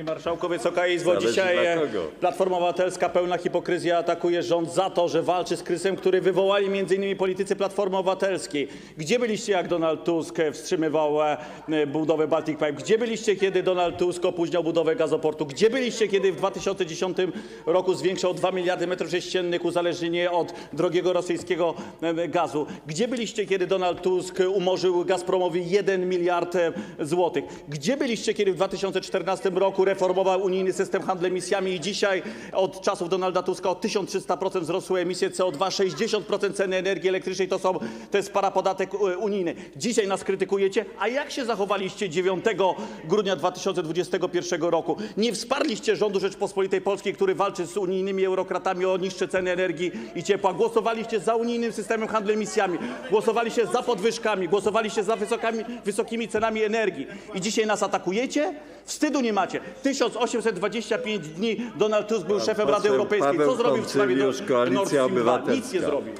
Panie Marszałku, Wysoka Izbo, Zależy dzisiaj dla e, kogo. Platforma Obywatelska pełna hipokryzji atakuje rząd za to, że walczy z kryzysem, który wywołali m.in. politycy Platformy Obywatelskiej. Gdzie byliście, jak Donald Tusk wstrzymywał e, e, budowę Baltic Pipe? Gdzie byliście, kiedy Donald Tusk opóźniał budowę gazoportu? Gdzie byliście, kiedy w 2010 roku zwiększał 2 miliardy metrów sześciennych uzależnienie od drogiego rosyjskiego e, gazu? Gdzie byliście, kiedy Donald Tusk umorzył Gazpromowi 1 miliard e, złotych? Gdzie byliście, kiedy w 2014 roku reformował unijny system handlu emisjami i dzisiaj od czasów Donalda Tuska o 1300% wzrosły emisje CO2, 60% ceny energii elektrycznej to jest parapodatek e, unijny. Dzisiaj nas krytykujecie, a jak się zachowaliście 9 grudnia 2021 roku? Nie wsparliście rządu Rzeczpospolitej Polskiej, który walczy z unijnymi eurokratami o niższe ceny energii i ciepła. Głosowaliście za unijnym systemem handlu emisjami. Głosowaliście za podwyżkami. Głosowaliście za wysokami, wysokimi cenami energii. I dzisiaj nas atakujecie? Wstydu nie macie. 1825 dni Donald Tusk był szefem Rady Europejskiej. Co zrobił w sprawie Nord Stream 2? Nic nie zrobił.